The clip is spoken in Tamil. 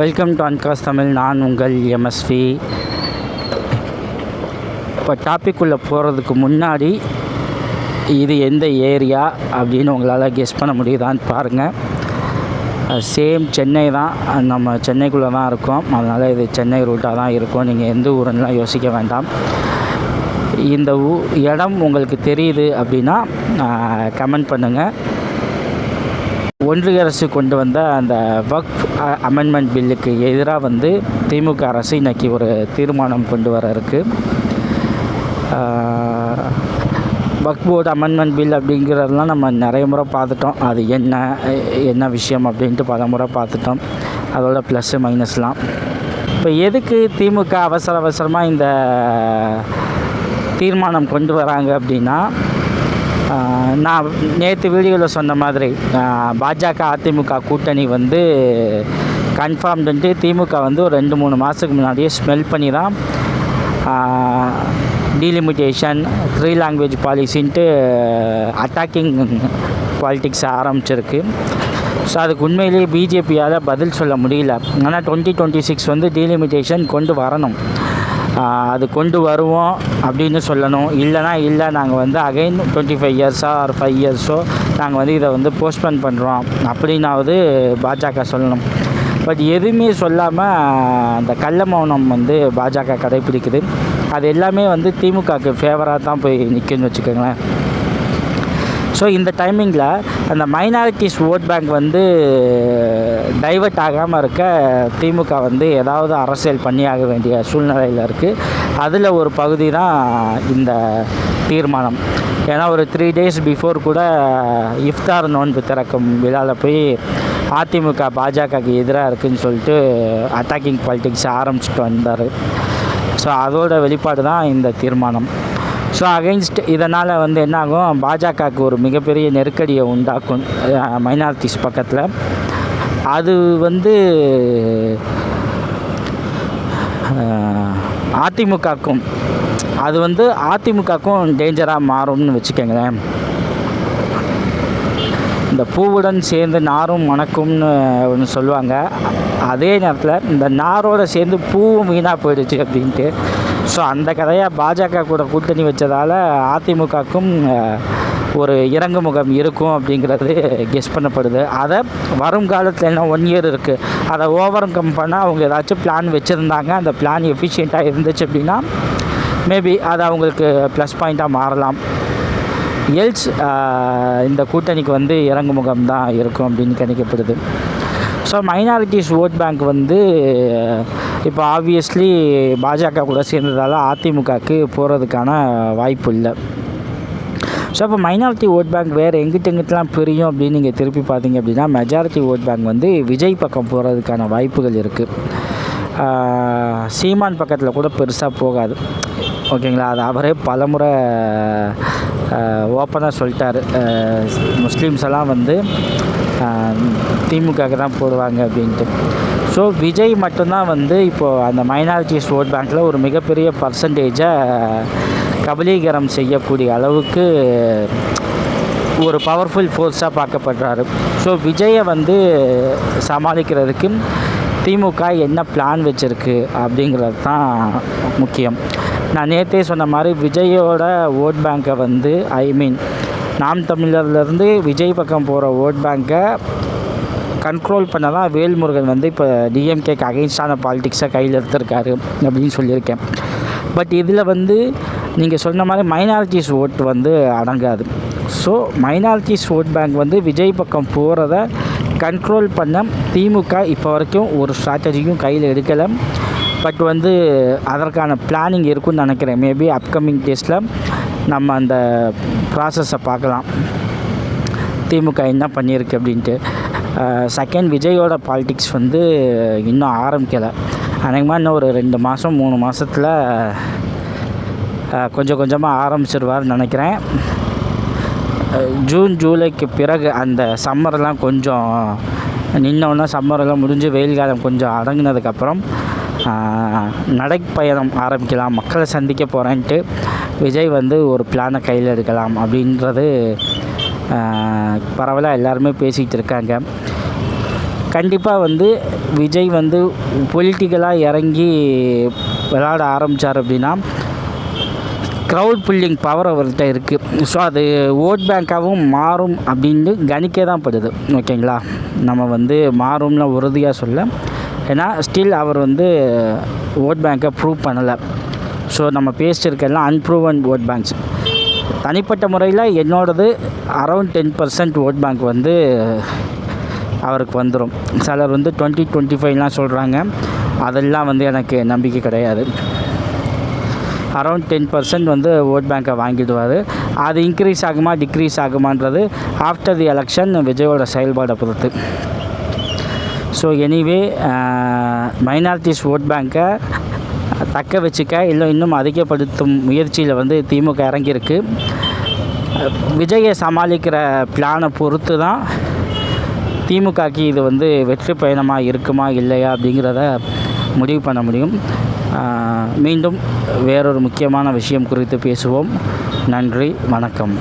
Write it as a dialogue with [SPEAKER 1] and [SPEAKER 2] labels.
[SPEAKER 1] வெல்கம் டு அன்காஸ் தமிழ் நான் உங்கள் எம்எஸ்வி இப்போ டாபிக் உள்ள போகிறதுக்கு முன்னாடி இது எந்த ஏரியா அப்படின்னு உங்களால் கெஸ் பண்ண முடியுதான்னு பாருங்கள் சேம் சென்னை தான். நம்ம சென்னைக்குள்ளே தான் இருக்கோம். அதனால் இது சென்னை ரூட்டாக தான் இருக்கும். நீங்கள் எந்த ஊருன்னெலாம் யோசிக்க வேண்டாம். இந்த ஊ இடம் உங்களுக்கு தெரியுது அப்படின்னா கமெண்ட் பண்ணுங்கள் ஒன்றிய அரசு கொண்டு வந்த அந்த வக் அமெண்ட்மெண்ட் பில்லுக்கு எதிராக வந்து திமுக அரசு இன்னைக்கு ஒரு தீர்மானம் கொண்டு வர இருக்குது வக்ஃப் போர்டு அமெண்ட்மெண்ட் பில் அப்படிங்கிறதெல்லாம் நம்ம நிறைய முறை பார்த்துட்டோம். அது என்ன என்ன விஷயம் அப்படின்ட்டு பல முறை பார்த்துட்டோம். அதோட ப்ளஸ்ஸு மைனஸ்லாம் இப்போ எதுக்கு திமுக அவசர அவசரமாக இந்த தீர்மானம் கொண்டு வராங்க அப்படின்னா நான் நேற்று வீடியோவில் சொன்ன மாதிரி பாஜக அதிமுக கூட்டணி வந்து கன்ஃபார்ம்டுன்ட்டு திமுக வந்து ஒரு ரெண்டு மூணு மாதத்துக்கு முன்னாடியே ஸ்மெல் பண்ணி தான் டீலிமிட்டேஷன் த்ரீ லாங்குவேஜ் பாலிசின்ட்டு அட்டாக்கிங் பாலிட்டிக்ஸ் ஆரம்பிச்சிருக்கு. ஸோ அதுக்கு உண்மையிலேயே பிஜேபியால் பதில் சொல்ல முடியல. ஆனால் டுவெண்ட்டி டுவெண்ட்டி சிக்ஸ் வந்து டீலிமிட்டேஷன் கொண்டு வரணும். அது கொண்டு வருவோம் அப்படின்னு சொல்லணும். இல்லைனா இல்லை நாங்கள் வந்து அகைன் டுவெண்ட்டி ஃபைவ் இயர்ஸாக ஒரு ஃபைவ் இயர்ஸோ நாங்கள் வந்து இதை வந்து போஸ்ட்போன் பண்ணுறோம் அப்படின்னாவது பாஜக சொல்லணும். பட் எதுவுமே சொல்லாமல் அந்த கள்ள மௌனம் வந்து பாஜக கடைப்பிடிக்குது. அது எல்லாமே வந்து திமுகவுக்கு ஃபேவராக தான் போய் நிற்குன்னு வச்சுக்கோங்களேன். ஸோ இந்த டைமிங்கில் அந்த மைனாரிட்டிஸ் ஓட் பேங்க் வந்து டைவர்ட் ஆகாமல் இருக்க திமுக வந்து ஏதாவது அரசியல் பண்ணியாக வேண்டிய சூழ்நிலையில் இருக்குது அதில் ஒரு பகுதி தான் இந்த தீர்மானம். ஏன்னா ஒரு த்ரீ டேஸ் பிஃபோர் கூட இஃப்தார் நோன்பு திறக்கும் விழாவில் போய் அதிமுக பாஜகவுக்கு எதிராக இருக்குன்னு சொல்லிட்டு அட்டாக்கிங் பாலிட்டிக்ஸ் ஆரம்பிச்சுட்டு வந்தார். ஸோ அதோட வெளிப்பாடு தான் இந்த தீர்மானம். ஸோ அகைன்ஸ்ட் இதனால் வந்து என்னாகும்? பாஜகவுக்கு ஒரு மிகப்பெரிய நெருக்கடியை உண்டாக்கும் மைனாரிட்டிஸ் பக்கத்தில். அது வந்து அதிமுகக்கும் அது வந்து அதிமுகக்கும் டேஞ்சராக மாறும்னு வச்சுக்கோங்களேன். இந்த பூவுடன் சேர்ந்து நாரும் மணக்கும்னு ஒன்று சொல்லுவாங்க. அதே நேரத்தில் இந்த நாரோடு சேர்ந்து பூவும் வீணாக போயிடுச்சு அப்படின்ட்டு ஸோ அந்த கதையாக பாஜக கூட கூட்டணி வச்சதால் அதிமுகக்கும் ஒரு இறங்கு முகம் இருக்கும் அப்படிங்கிறது கெஸ் பண்ணப்படுது. அதை வரும் காலத்தில் என்ன ஒன் இயர் இருக்குது அதை ஓவர் கம் பண்ணால் அவங்க ஏதாச்சும் பிளான் வச்சுருந்தாங்க. அந்த பிளான் எஃபிஷியண்ட்டாக இருந்துச்சு அப்படின்னா மேபி அது அவங்களுக்கு ப்ளஸ் பாயிண்ட்டாக மாறலாம். எல்ஸ் இந்த கூட்டணிக்கு வந்து இறங்கு முகம் தான் இருக்கும் அப்படின்னு கணிக்கப்படுது. ஸோ மைனாரிட்டிஸ் ஓட் பேங்க் வந்து இப்போ ஆப்வியஸ்லி பாஜக கூட சேர்ந்ததால் அதிமுகவுக்கு போகிறதுக்கான வாய்ப்பு இல்லை. ஸோ அப்போ மைனாரிட்டி ஓட் பேங்க் வேறு எங்கிட்ட எங்கிட்டலாம் பிரியும் அப்படின்னு நீங்கள் திருப்பி பார்த்தீங்க அப்படின்னா மெஜாரிட்டி ஓட் பேங்க் வந்து விஜய் பக்கம் போகிறதுக்கான வாய்ப்புகள் இருக்குது சீமான் பக்கத்தில் கூட பெருசாக போகாது. ஓகேங்களா? அது அவரே பலமுறை ஓப்பனாக சொல்லிட்டாரு. முஸ்லீம்ஸ் எல்லாம் வந்து திமுகவுக்கு தான் போடுவாங்க அப்படின்ட்டு. ஸோ விஜய் மட்டும்தான் வந்து இப்போது அந்த மைனாரிட்டிஸ் ஓட் பேங்க்கில் ஒரு மிகப்பெரிய பர்சன்டேஜை கபலீகரம் செய்யக்கூடிய அளவுக்கு ஒரு பவர்ஃபுல் ஃபோர்ஸாக பார்க்கப்படுறாரு. ஸோ விஜயை வந்து சமாளிக்கிறதுக்கு திமுக என்ன பிளான் வச்சுருக்கு அப்படிங்கிறது தான் முக்கியம். நான் நேற்றே சொன்ன மாதிரி விஜயோட ஓட் பேங்க்கை வந்து ஐ மீன் நாம் தமிழர்லேருந்து விஜய் பக்கம் போகிற ஓட் பேங்க்கை கண்ட்ரோல் பண்ண தான் வேல்முருகன் வந்து இப்போ டிஎம்கேக்கு அகைன்ஸ்டான பாலிடிக்ஸை கையில் எடுத்திருக்காரு அப்படின்னு சொல்லியிருக்கேன். பட் இதில் வந்து நீங்கள் சொன்ன மாதிரி மைனாரிட்டிஸ் ஓட்டு வந்து அடங்காது. ஸோ மைனாரிட்டிஸ் ஓட் பேங்க் வந்து விஜய் பக்கம் போகிறத கண்ட்ரோல் பண்ண திமுக இப்போ வரைக்கும் ஒரு ஸ்ட்ராட்டஜியும் கையில் எடுக்கலை. பட் வந்து அதற்கான பிளானிங் இருக்குன்னு நினைக்கிறேன். மேபி அப்கமிங் டேஸில் நம்ம அந்த ப்ராசஸை பார்க்கலாம். திமுக என்ன பண்ணியிருக்கு அப்படின்ட்டு. செகண்ட் விஜயோட பாலிடிக்ஸ் வந்து இன்னும் ஆரம்பிக்கலை. அநேகமாக இன்னும் ஒரு ரெண்டு மாதம் மூணு மாதத்தில் கொஞ்சம் கொஞ்சமாக ஆரம்பிச்சிருவார்னு நினைக்கிறேன். ஜூன் ஜூலைக்கு பிறகு அந்த சம்மர்லாம் கொஞ்சம் நின்னோன்னா சம்மரெல்லாம் முடிஞ்சு வெயில் காலம் கொஞ்சம் அடங்கினதுக்கப்புறம் நடைப்பயணம் ஆரம்பிக்கலாம் மக்களை சந்திக்க போகிறேன்ட்டு விஜய் வந்து ஒரு பிளானை கையில் எடுக்கலாம் அப்படின்றது பரவலாக எல்லாருமே பேசிகிட்டு இருக்காங்க. கண்டிப்பாக வந்து விஜய் வந்து பொலிட்டிக்கலாக இறங்கி விளாட ஆரம்பித்தார் அப்படின்னா க்ரௌட் புல்லிங் பவர் அவர்கிட்ட இருக்குது ஸோ அது ஓட் பேங்க்காகவும் மாறும் அப்படின்னு கணிக்க தான் படுது ஓகேங்களா நம்ம வந்து மாறும்னு உறுதியாக சொல்ல ஏன்னா ஸ்டில் அவர் வந்து ஓட் பேங்க்கை ப்ரூவ் பண்ணலை. ஸோ நம்ம பேசியிருக்கெல்லாம் அன்ப்ரூவன் ஓட் பேங்க்ஸ் தனிப்பட்ட முறையில் என்னோடது around ten percent vote bank வந்து அவருக்கு வந்துடும் சிலர் வந்து டுவெண்ட்டி டுவெண்ட்டி ஃபைவ்லாம் சொல்கிறாங்க அதெல்லாம் வந்து எனக்கு நம்பிக்கை கிடையாது. அரௌண்ட் டென் பர்சன்ட் வந்து ஓட் பேங்க்கை வாங்கிடுவார். அது இன்க்ரீஸ் ஆகுமா டிக்ரீஸ் ஆகுமான்றது ஆஃப்டர் தி எலெக்ஷன் விஜயோட செயல்பாடை பொறுத்து. ஸோ எனிவே மைனாரிட்டிஸ் ஓட் பேங்க்கை தக்க வச்சுக்க இல்லை இன்னும் அதிகப்படுத்தும் முயற்சியில் வந்து திமுக இறங்கியிருக்கு. விஜயை சமாளிக்கிற பிளானை பொறுத்து தான் திமுகக்கு இது வந்து வெற்றி பயணமாக இருக்குமா இல்லையா அப்படிங்கிறத முடிவு பண்ண முடியும். மீண்டும் வேறொரு முக்கியமான விஷயம் குறித்து பேசுவோம். நன்றி வணக்கம்.